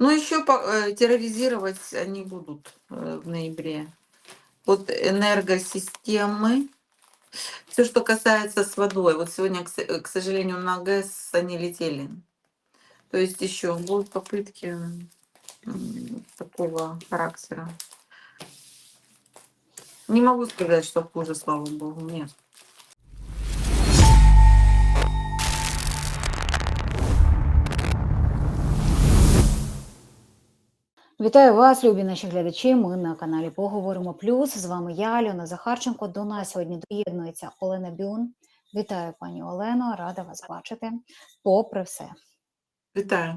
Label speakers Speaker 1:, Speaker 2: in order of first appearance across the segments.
Speaker 1: Ну, еще э, терроризировать они будут э, в ноябре. Вот энергосистемы, все, что касается с водой. Вот сегодня, э, к сожалению, на ГЭС они летели. То есть еще будут попытки такого характера. Не могу сказать, что хуже, слава богу, нет.
Speaker 2: Вітаю вас, любі наші глядачі. Ми на каналі Поговоримо Плюс. З вами я, Альона Захарченко. До нас сьогодні доєднується Олена Бюн. Вітаю, пані Олено, рада вас бачити. Попри все,
Speaker 1: Вітаю.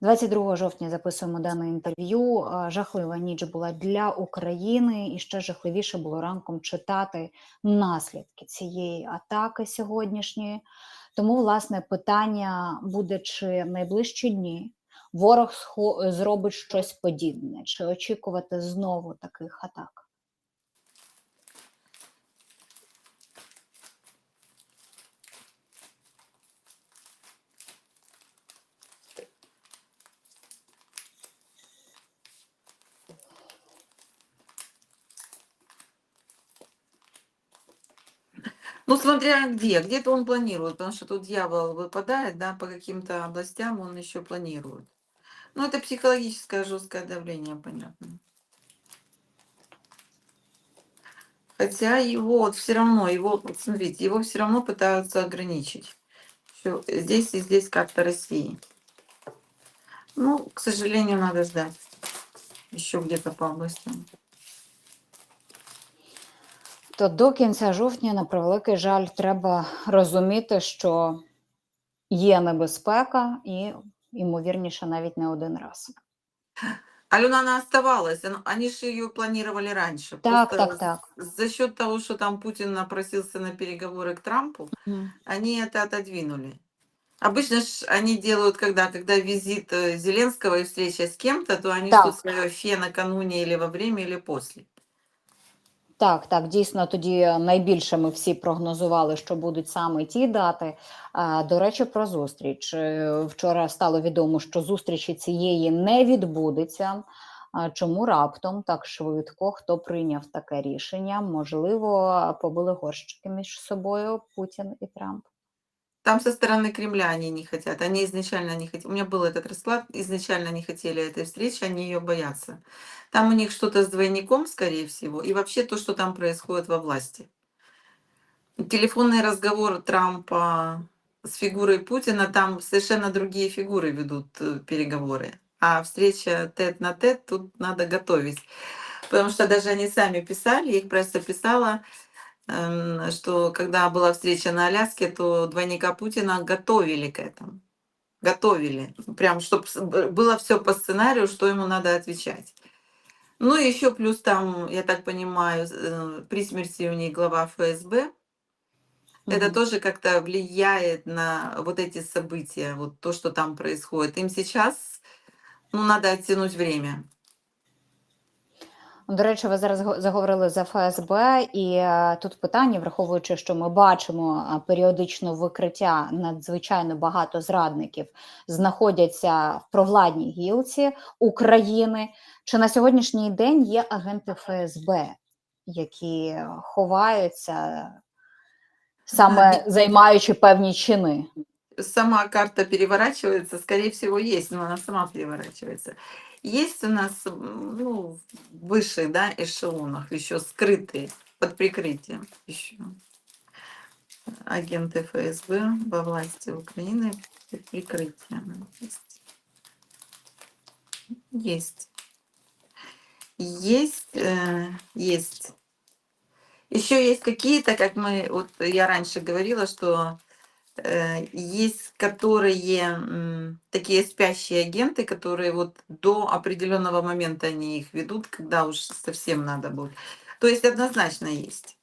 Speaker 2: 22 жовтня записуємо дане інтерв'ю. Жахлива ніч була для України, і ще жахливіше було ранком читати наслідки цієї атаки сьогоднішньої. Тому, власне, питання буде, чи найближчі дні ворог зробить щось подібне, чи очікувати знову таких атак?
Speaker 1: Ну, смотря где. Где-то он планирует, потому что тут дьявол выпадает, да, по каким-то областям он еще планирует. Ну, это психологическое жесткое давление, понятно. Хотя его вот все равно, его, вот смотрите, его все равно пытаются ограничить. Всё, здесь и здесь как-то России. Ну, к сожалению, надо ждать. Еще где-то по областям.
Speaker 2: То до кінця жовтня, на превеликий жаль, треба розуміти, що є небезпека, і ймовірніше навіть не один раз.
Speaker 1: Алена, она оставалась. оно- Они же ее планировали раньше.
Speaker 2: Так,
Speaker 1: Просто
Speaker 2: так, так.
Speaker 1: За счет того, что там Путин напросился на переговоры к Трампу,
Speaker 2: Мгм.
Speaker 1: они это отодвинули. Обычно ж они делают, когда, когда визит э, Зеленского и встреча с кем-то, то они
Speaker 2: Так.
Speaker 1: ждут свое фе накануне или во время, или после.
Speaker 2: Так, так, дійсно, тоді найбільше ми всі прогнозували, що будуть саме ті дати. До речі, про зустріч. Е, Вчора стало відомо, що зустрічі цієї не відбудеться. Чому раптом так швидко? Хто прийняв таке рішення? Можливо, побили горщики між собою Путін і Трамп.
Speaker 1: Там со стороны Кремля они не хотят. Они изначально не хотели. У меня был этот расклад. Изначально не хотели этой встречи, они ее боятся. Там у них что-то с двойником, скорее всего, и вообще то, что там происходит во власти. Телефонный разговор Трампа с фигурой Путина, там совершенно другие фигуры ведут э, переговоры. А встреча тет на тет тут надо готовить. Потому что даже они сами писали, их пресса писала, что когда была встреча на Аляске, то двойника Путина готовили к этому. Готовили. Прям, чтобы было все по сценарию, что ему надо отвечать. Ну еще плюс там, я так понимаю, э, при смерти у них глава ФСБ. Это
Speaker 2: Мгм.
Speaker 1: тоже как-то влияет на вот эти события, вот то, что там происходит. Им сейчас, ну, надо оттянуть время.
Speaker 2: До речі, ви зараз заговорили за ФСБ, і е, тут питання, враховуючи, що ми бачимо е, періодично викриття надзвичайно багато зрадників знаходяться в провладній гілці України. Чи на сьогоднішній день є агенти ФСБ, які ховаються, саме займаючи певні чини?
Speaker 1: Сама карта переворачивается, скорее всего, есть, но она сама переворачивается. Есть у нас, ну, в высших, да, эшелонах еще скрытые, под прикрытием еще агенты ФСБ во власти Украины под прикрытием. Есть. Есть. Есть, э, есть. Еще есть какие-то, как мы, вот я раньше говорила, что есть которые такие спящие агенты, которые вот до определенного момента они их ведут, когда уж совсем надо будет. То есть однозначно есть.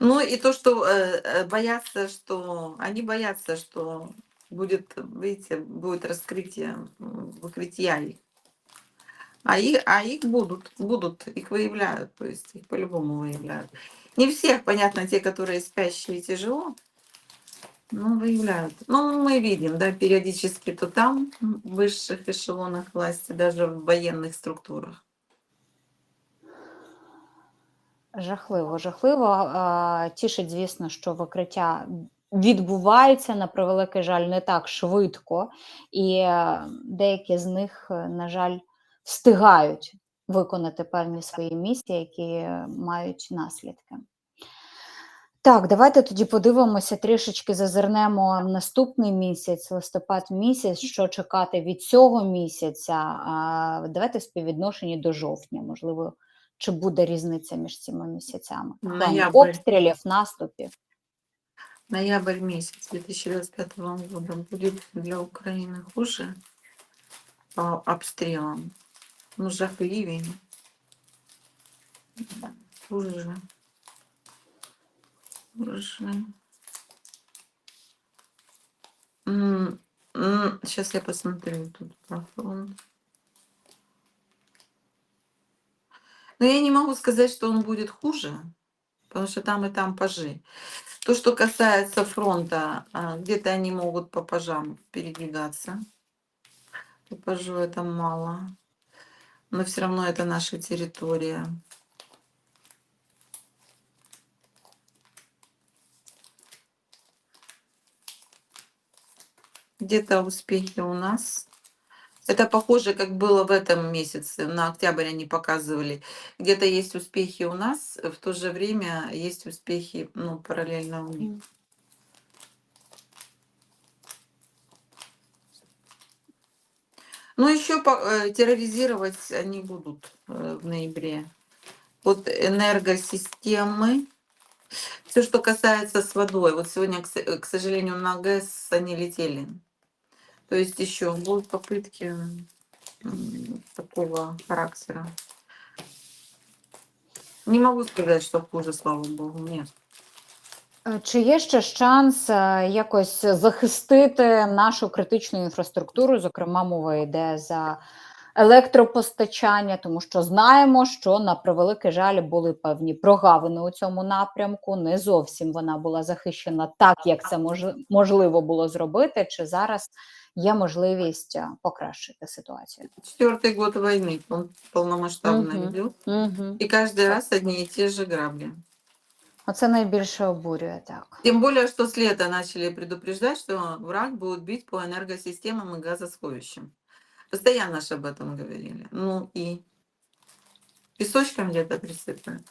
Speaker 1: Ну и то, что э, э, боятся, что они боятся, что будет, видите, будет раскрытие, выкрытия их. А их, а их будут, будут, их выявляют, то есть их по-любому выявляют. Не всех, понятно, те, которые спящие тяжело, Ну, выявляют. Ну, мы видим, да, периодически то там, м, в высших эшелонах власти, даже в военных структурах.
Speaker 2: Жахливо, жахливо. А, Тішить, звісно, що викриття відбувається на превеликий жаль не так швидко, і е, деякі з них, е, на жаль, встигають виконати певні свої місії, які е, мають наслідки. Так, давайте тоді подивимося, трішечки зазирнемо в наступний місяць, листопад місяць, що чекати від цього місяця. А, Давайте в співвідношенні до жовтня, можливо, чи буде різниця між цими місяцями?
Speaker 1: Ноябрь.
Speaker 2: обстрілів, наступів.
Speaker 1: Ноябрь месяц 2025 года будет для Украины хуже по обстрелам. Ну, жахливее. Хуже. Хуже. Сейчас я посмотрю тут про фронт. Но я не могу сказать, что он будет хуже, потому что там и там пажи. То, что касается фронта, а, где-то они могут по пажам передвигаться. По пажу это мало. Но все равно это наша территория. Где-то успехи у нас. Это похоже, как было в этом месяце. На октябрь они показывали. Где-то есть успехи у нас, в то же время есть успехи ну, параллельно у них. Ну, еще терроризировать они будут э, в ноябре. Вот энергосистемы. Все, что касается с водой. Вот сегодня, к сожалению, на ГЭС они летели. То есть еще будут попытки такого характера. Не могу сказать, что хуже, слава богу, нет.
Speaker 2: Е, Чи є ще шанс е, якось захистити нашу критичну інфраструктуру? Зокрема, мова йде за електропостачання, тому що знаємо, що на превеликий жаль були певні прогавини у цьому напрямку. Не зовсім вона була захищена так, як це мож- можливо було зробити. Чи зараз є можливість е, покращити ситуацію?
Speaker 1: Четвертый год войны, он полномасштабно
Speaker 2: Мгм.
Speaker 1: идет.
Speaker 2: Угу.
Speaker 1: И каждый раз одни и те же грабли.
Speaker 2: Оце найбільше обурює так.
Speaker 1: Тем более, что с лета начали предупреждать, что враг будет бить по энергосистемам и газосховищам. Постоянно же об этом говорили. Ну и песочком где-то присыпали.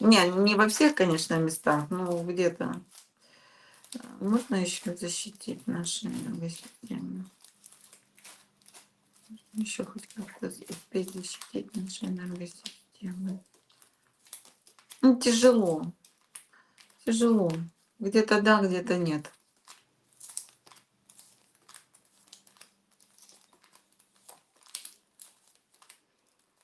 Speaker 1: Не, не во всех, конечно, местах, но где-то э, можно еще защитить наши энергосистемы. Еще хоть как-то успеть защитить наши энергосистемы. Ну, тяжело. Тяжело. Где-то да, где-то нет.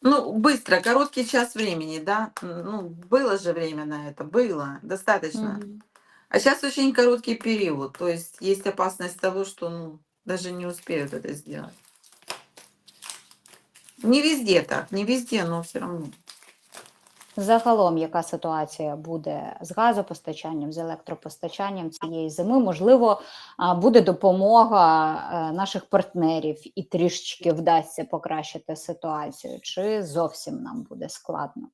Speaker 1: Ну, быстро, короткий час времени, да? Ну, было же время на это, было, достаточно.
Speaker 2: Мгм.
Speaker 1: А сейчас очень короткий период, то есть есть опасность того, что ну, даже не успеют это сделать. Не везде так, не везде, но все равно.
Speaker 2: Загалом, яка ситуація буде з газопостачанням, з електропостачанням цієї зими? Можливо, а, буде допомога е, наших партнерів і трішечки вдасться покращити ситуацію, чи зовсім нам буде складно?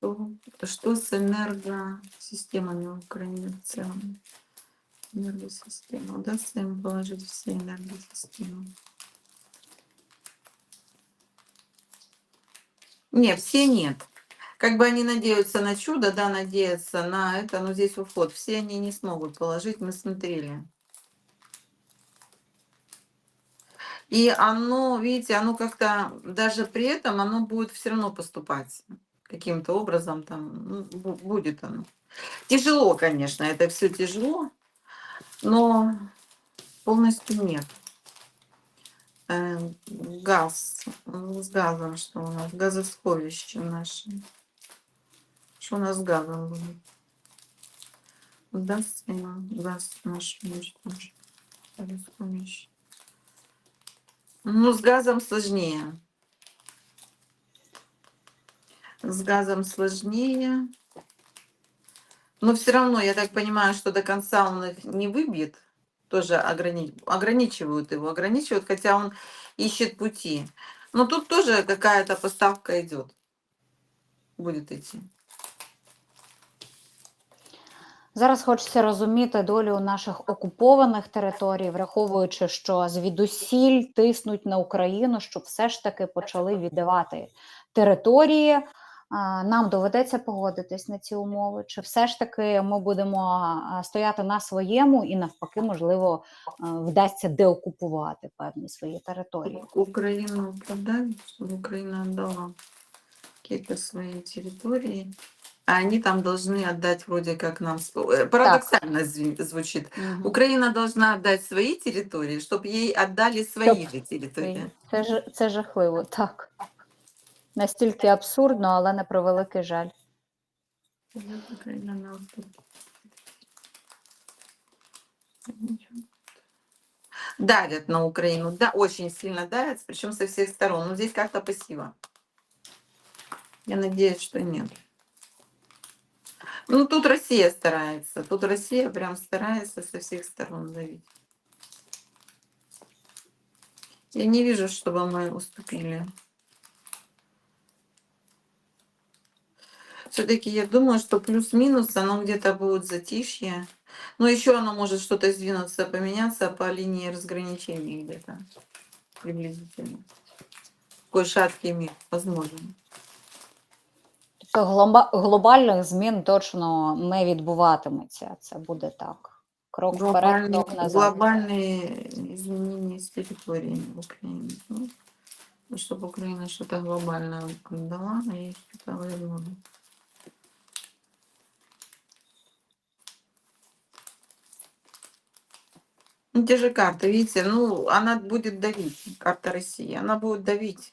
Speaker 1: Что, что с энергосистемами в Украине в целом? Энергосистема. Удастся им положить все энергосистемы? Не, все нет. Как бы они надеются на чудо, да, надеются на это, но здесь уход. Все они не смогут положить, мы смотрели. И оно, видите, оно как-то, даже при этом, оно будет все равно поступать каким-то образом, там, ну, бу- будет оно. Тяжело, конечно, это все тяжело, но полностью нет. Э, Газ, с газом что у нас, газосховище наше. У нас газом будет? Удастся нам газ наш уничтожить? Ну, с газом сложнее. С газом сложнее. Но все равно, я так понимаю, что до конца он их не выбьет. Тоже ограни- ограничивают его, ограничивают, хотя он ищет пути. Но тут тоже какая-то поставка идет. Будет идти.
Speaker 2: Зараз хочеться розуміти долю наших окупованих територій, враховуючи, що звідусіль тиснуть на Україну, щоб все ж таки почали віддавати території. Нам доведеться погодитись на ці умови, чи все ж таки ми будемо стояти на своєму і навпаки, можливо, вдасться деокупувати певні свої території.
Speaker 1: Украину продали, чтобы Украина отдала какие-то свои территории. А они там должны отдать вроде как нам... э, Парадоксально зви- звучит.
Speaker 2: Мгм.
Speaker 1: Украина должна отдать свои территории, чтобы ей отдали свои же территории.
Speaker 2: Це ж це жахливо, так. Настільки абсурдно, але на превеликий жаль.
Speaker 1: Украина на уступке. Давят на Украину, да, очень сильно давят, причем со всех сторон. Но здесь как-то пассиво. Я надеюсь, что нет. Ну, тут Россия старается. Тут Россия прям старается со всех сторон давить. Я не вижу, чтобы мы уступили. Все-таки я думаю, что плюс-минус оно где-то будет затишье. Но еще оно может что-то сдвинуться, поменяться по линии разграничений где-то приблизительно. Такой шаткий мир, возможно.
Speaker 2: Тобто глоба- глобальних змін точно не відбуватиметься. Це буде так. Крок вперед,
Speaker 1: Глобальные,
Speaker 2: крок назад.
Speaker 1: глобальные изменения с территориями в Украине. Ну, чтобы Украина что-то глобальное отдала, а ей что-то вернула. Ну, те же карты, видите, ну, она будет давить, карта России, она будет давить.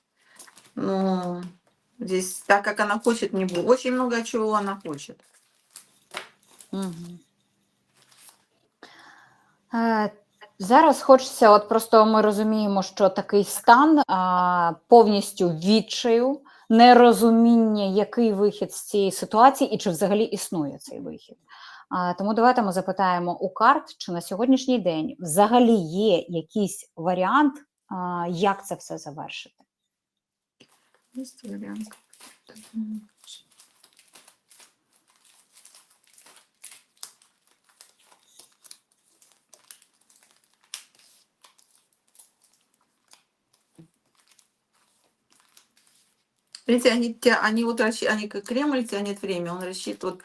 Speaker 1: Ну, здесь, так как она хочет, не будет. Очень много чего она хочет.
Speaker 2: Мгм. Е, Зараз хочеться, от просто ми розуміємо, що такий стан а, повністю відчаю, нерозуміння, який вихід з цієї ситуації і чи взагалі існує цей вихід. А, тому давайте ми запитаємо у карт, чи на сьогоднішній день взагалі є якийсь варіант, а, як це все завершити.
Speaker 1: Есть вариант. Видите, они, они вот они как Кремль тянет время, он рассчитывает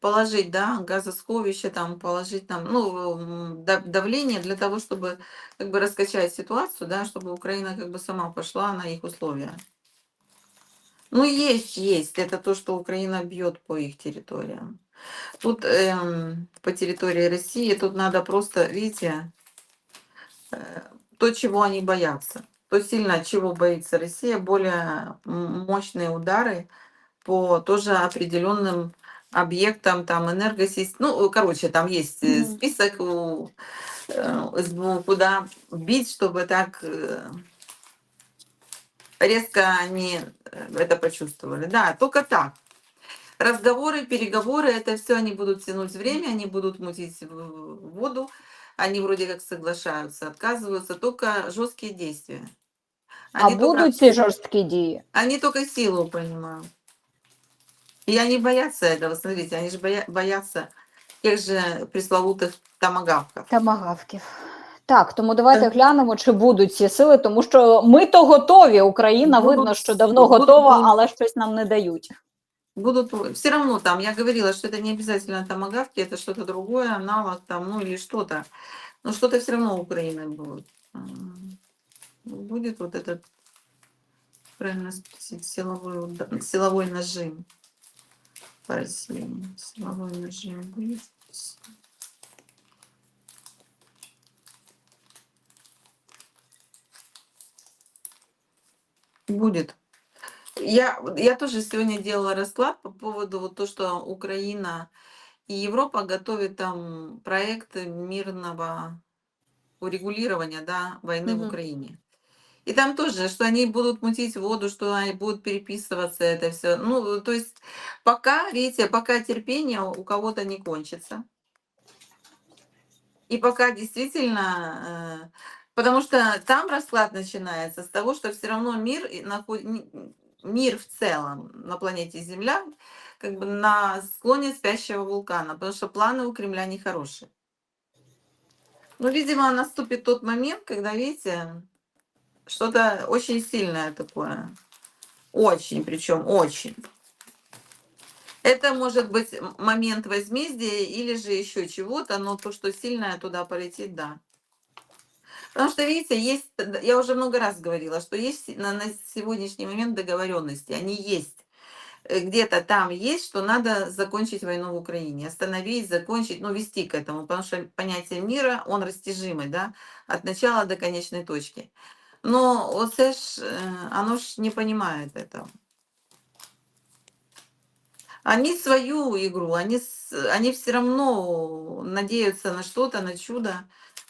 Speaker 1: положить, да, газосховище, там, положить там, ну, давление для того, чтобы как бы раскачать ситуацию, да, чтобы Украина как бы сама пошла на их условия. Ну, есть, есть. Это то, что Украина бьет по их территориям. Тут эм, по территории России, тут надо просто, видите, э, то, чего они боятся. То сильно, чего боится Россия, более мощные удары по тоже определенным объектам, там, энергосистем. Ну, короче, там есть э, список у э, куда бить, чтобы так э, резко они э, это почувствовали. Да, только так. Разговоры, переговоры, это все они будут тянуть время, они будут мутить в- воду, они вроде как соглашаются, отказываются, только жесткие действия.
Speaker 2: А
Speaker 1: Они, только,
Speaker 2: будуть ці жорсткі дії?
Speaker 1: они только силу понимают. И они боятся этого, смотрите, они же боя- боятся тех же пресловутых томагавков.
Speaker 2: Тамагавків. Так, тому давайте
Speaker 1: Так.
Speaker 2: глянемо, чи будуть ці сили, тому що ми то готові. Україна
Speaker 1: Будуть-
Speaker 2: видно, що давно
Speaker 1: будуть-
Speaker 2: готова, але щось нам не дають.
Speaker 1: Будут все равно там, я говорила, что это не обязательно томагавки, это что-то другое, аналог там, ну или что-то. Но что-то все равно Украина будет. М, Будет вот этот, правильно спросить, силовой, уда- силовой нажим по России. Силовой нажим будет. Будет. Я, я тоже сегодня делала расклад по поводу вот то, что Украина и Европа готовят там проект мирного урегулирования да, войны в
Speaker 2: Мгм.
Speaker 1: Украине. И там тоже, что они будут мутить воду, что они будут переписываться, это все. Ну, то есть пока, видите, пока терпение у кого-то не кончится. И пока действительно, э, потому что там расклад начинается с того, что все равно мир, мир в целом на планете Земля как бы на склоне спящего вулкана, потому что планы у Кремля нехорошие. Ну, видимо, наступит тот момент, когда, видите, что-то очень сильное такое. Очень, причем очень. Это может быть момент возмездия или же еще чего-то, но то, что сильное туда полетит, да. Потому что, видите, есть, я уже много раз говорила, что есть на, на сегодняшний момент договоренности, они есть. Э, Где-то там есть, что надо закончить войну в Украине, остановить, закончить, ну, вести к этому, потому что понятие мира, он растяжимый, да, от начала до конечной точки. Но вот це ж, э, оно ж не понимает этого. Они свою игру, они, они все равно надеются на что-то, на чудо.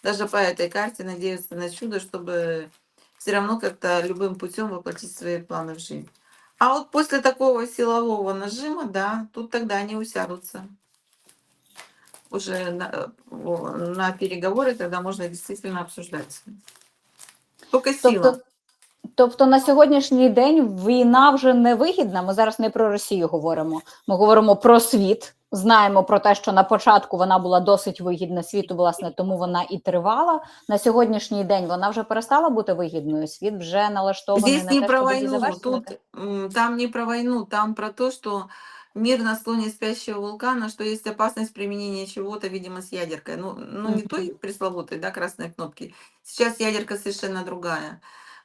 Speaker 1: Даже по этой карте надеются на чудо, чтобы все равно как-то любым путем воплотить свои планы в жизнь. А вот после такого силового нажима, да, тут тогда они усядутся. Уже на, о, на переговоры тогда можно действительно обсуждать. Только сила.
Speaker 2: Тобто, тобто на сьогоднішній день війна вже не вигідна. Ми зараз не про Росію говоримо. Ми говоримо про світ. Знаємо про те, що на початку вона була досить вигідна світу, власне, тому вона і тривала. На сьогоднішній день вона вже перестала бути вигідною. Світ вже налаштований
Speaker 1: Здесь
Speaker 2: на
Speaker 1: не
Speaker 2: те,
Speaker 1: про
Speaker 2: завершувати.
Speaker 1: тут там не про войну, там про то, что мир на склоне спящего вулкана, что есть опасность применения чего-то, видимо, с ядеркой. Ну, ну не той пресловутой, да, красной кнопки. Сейчас ядерка совершенно другая.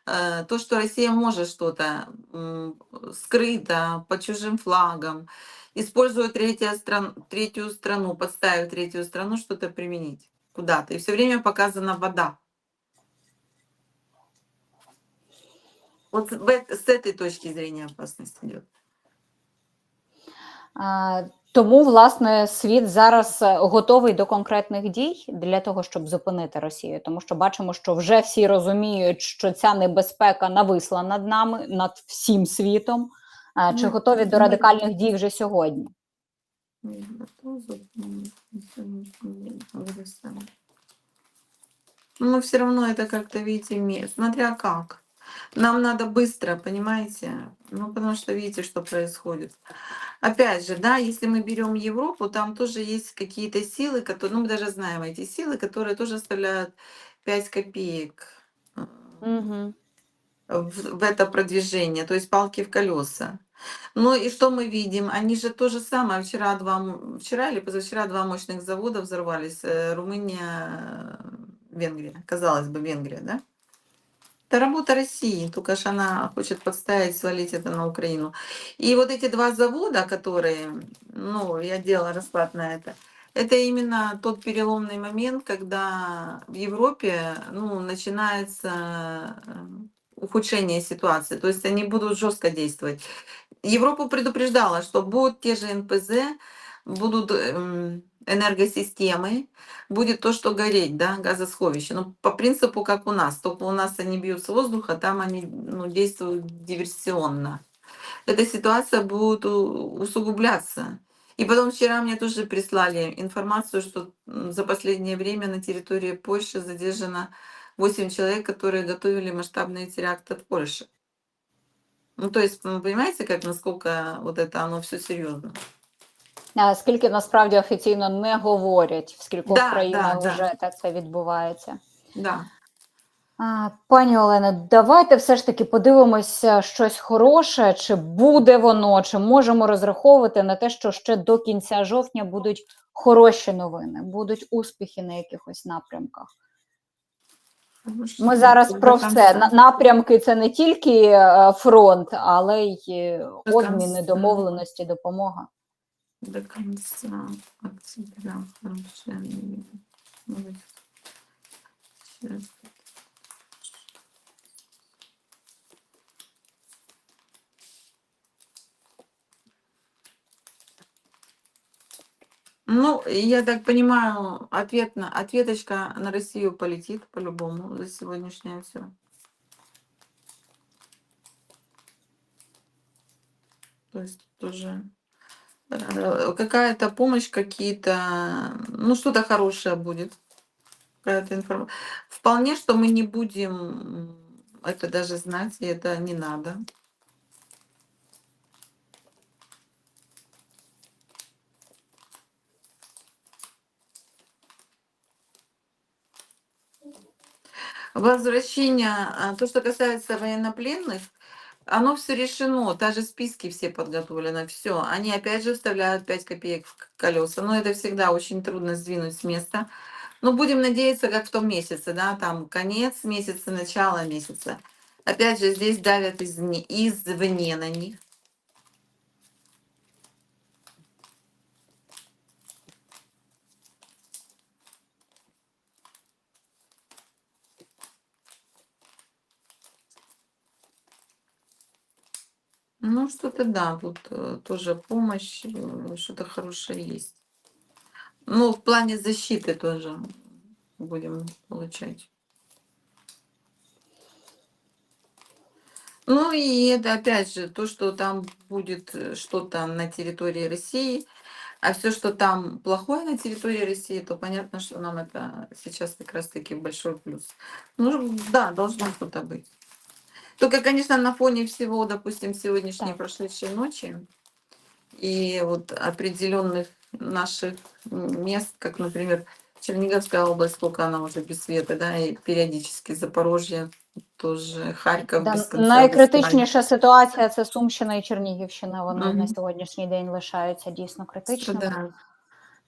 Speaker 1: Э, То, что Россия может что-то скрыто, под чужим флагом, используя третья стран, третью страну, подставив третью страну, что-то применить куда-то. И все время показана вода. Вот с этой точки зрения опасность идет.
Speaker 2: Тому, власне, світ зараз е, готовий до конкретних дій для того, щоб зупинити Росію, тому що бачимо, що вже всі розуміють, що ця небезпека нависла над нами, над всім світом. А, Чи
Speaker 1: Ну,
Speaker 2: готові до
Speaker 1: ми-
Speaker 2: радикальних дій вже сьогодні?
Speaker 1: Но все равно это как-то, видите, ме- смотря как. Нам надо быстро, понимаете? Ну, потому что видите, что происходит. Опять же, да, если мы берем Европу, там тоже есть какие-то силы, которые, ну, мы даже знаем эти силы, которые тоже оставляют 5 копеек э,
Speaker 2: Угу.
Speaker 1: в, в это продвижение, то есть палки в колеса. Ну и что мы видим? Они же то же самое. Вчера, два, вчера или позавчера два мощных завода взорвались. э, Румыния, э, Венгрия. Казалось бы, Венгрия, да? Это работа России, только ж она хочет подставить, свалить это на Украину. И вот эти два завода, которые, ну, я делала расклад на это, это именно тот переломный момент, когда в Европе, ну, начинается э, ухудшение ситуации. То есть они будут жестко действовать. Европу предупреждала, что будут те же НПЗ, будут эм, энергосистемы, будет то, что гореть, да, газосховище. Ну, по принципу, как у нас. Только у нас они бьют с воздуха, там они ну, действуют диверсионно. Эта ситуация будет усугубляться. И потом вчера мне тоже прислали информацию, что за последнее время на территории Польши задержано 8 человек, которые готовили масштабные теракты в Польше. Ну, то есть, вы понимаете, как насколько вот это оно все серьезно.
Speaker 2: А скільки насправді офіційно не говорять, в скількох
Speaker 1: Да,
Speaker 2: країнах
Speaker 1: да, да.
Speaker 2: вже так це відбувається?
Speaker 1: Да.
Speaker 2: А, Пані Олено, давайте все ж таки подивимося щось хороше, чи буде воно, чи можемо розраховувати на те, що ще до кінця жовтня будуть хороші новини, будуть успіхи на якихось напрямках. Ми зараз про все. Напрямки це не тільки е, фронт, але й обміни, домовленості, допомога.
Speaker 1: До конца. Октября Ну, я так понимаю, ответ на, ответочка на Россию полетит по-любому за сегодняшнее все. То есть тоже э, какая-то помощь, какие-то, ну, что-то хорошее будет. Какая-то. Вполне, что мы не будем это даже знать, и это не надо. Возвращение, а, то, что касается военнопленных, оно все решено, даже списки все подготовлены, все. Они опять же вставляют 5 копеек в колеса. Но это всегда очень трудно сдвинуть с места. Но будем надеяться, как в том месяце, да, там конец месяца, начало месяца. Опять же, здесь давят изне- извне на них. Ну, что-то да, вот э, тоже помощь, э, что-то хорошее есть. Ну, в плане защиты тоже будем получать. Ну и это опять же то, что там будет э, что-то на территории России, а все, что там плохое на территории России, то понятно, что нам это сейчас как раз-таки большой плюс. Ну да, должно что-то быть. Только, конечно, на фоне всего, допустим, сегодняшней
Speaker 2: Так.
Speaker 1: прошедшей ночи и вот определенных наших мест, как, например, Черниговская область, сколько она уже без света, да, и периодически Запорожье, тоже Харків
Speaker 2: Да,
Speaker 1: без конца, без краю.
Speaker 2: найкритичніша ситуація це Сумщина і Чернігівщина. Вони на
Speaker 1: Мгм.
Speaker 2: сьогоднішній день лишаються дійсно критичними.
Speaker 1: Страдають.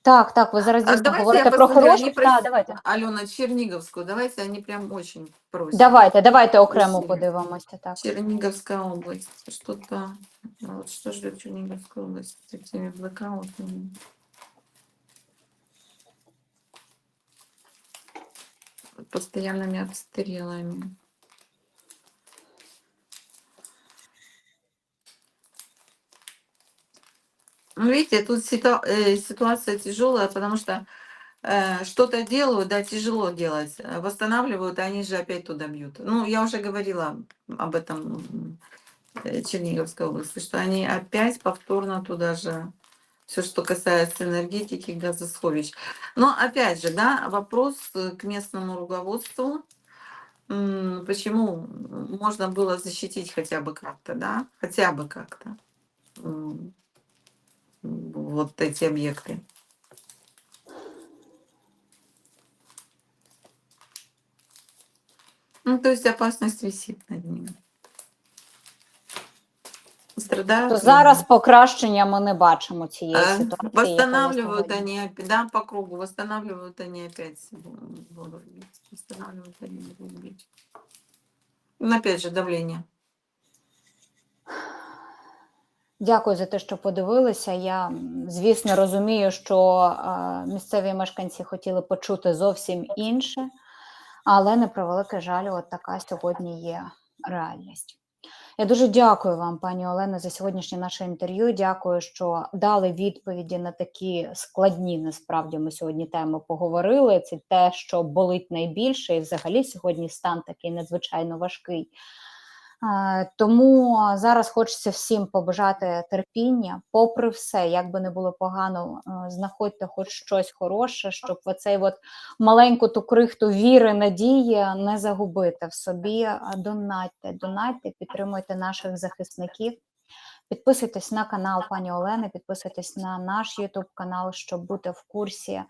Speaker 2: Так, так, ви зараз
Speaker 1: А
Speaker 2: дійсно
Speaker 1: давайте
Speaker 2: говорите
Speaker 1: я
Speaker 2: про
Speaker 1: посмотрю,
Speaker 2: хороші.
Speaker 1: они
Speaker 2: Так,
Speaker 1: просят,
Speaker 2: давайте.
Speaker 1: Алена, Черниговскую, давайте, они прям очень просят.
Speaker 2: Давайте, давайте окремо
Speaker 1: Спасибо.
Speaker 2: подивимося. Так.
Speaker 1: Черниговская область, что-то, ну вот что ждет Черниговская область с этими блокаутами? Постоянными обстрелами. Ну, видите, тут э, ситуация тяжелая, потому что э, что-то делают, да, тяжело делать. э, Восстанавливают, а они же опять туда бьют. Ну, я уже говорила об этом э, Черниговской области, что они опять повторно туда же все, что касается энергетики, газосховищ. Но опять же, да, вопрос к местному руководству. Почему можно было защитить хотя бы как-то, да, хотя бы как-то вот эти объекты. Ну, то есть опасность висит над ними. Страдают.
Speaker 2: То
Speaker 1: люди.
Speaker 2: зараз покращення ми не бачимо цієї
Speaker 1: Э,
Speaker 2: ситуації. яка є
Speaker 1: Восстанавливают
Speaker 2: сьогодні.
Speaker 1: они, опять- да, по кругу, восстанавливают они опять м, будут бить. Восстанавливают они будут бить. Ну, опять же, давление.
Speaker 2: Дякую за те, що подивилися. Я, звісно, розумію, що місцеві мешканці хотіли почути зовсім інше, але на превеликий жаль, от така сьогодні є реальність. Я дуже дякую вам, пані Олено, за сьогоднішнє наше інтерв'ю. Дякую, що дали відповіді на такі складні. Насправді ми сьогодні теми поговорили. Це те, що болить найбільше, і взагалі сьогодні стан такий надзвичайно важкий. Е, Тому зараз хочеться всім побажати терпіння, попри все, як би не було погано, е, знаходьте хоч щось хороше, щоб оцей от маленьку ту крихту віри, надії не загубити в собі. Е, Донатьте, донатьте, підтримуйте наших захисників. Підписуйтесь на канал пані Олени, підписуйтесь на наш YouTube канал, щоб бути в курсі е,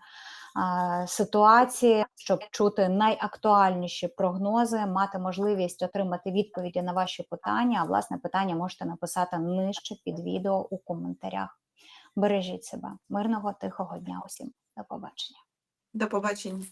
Speaker 2: ситуації, щоб чути найактуальніші прогнози, мати можливість отримати відповіді на ваші питання. А власне питання можете написати нижче під відео у коментарях. Бережіть себе, мирного тихого дня усім. До побачення.
Speaker 1: До побачення.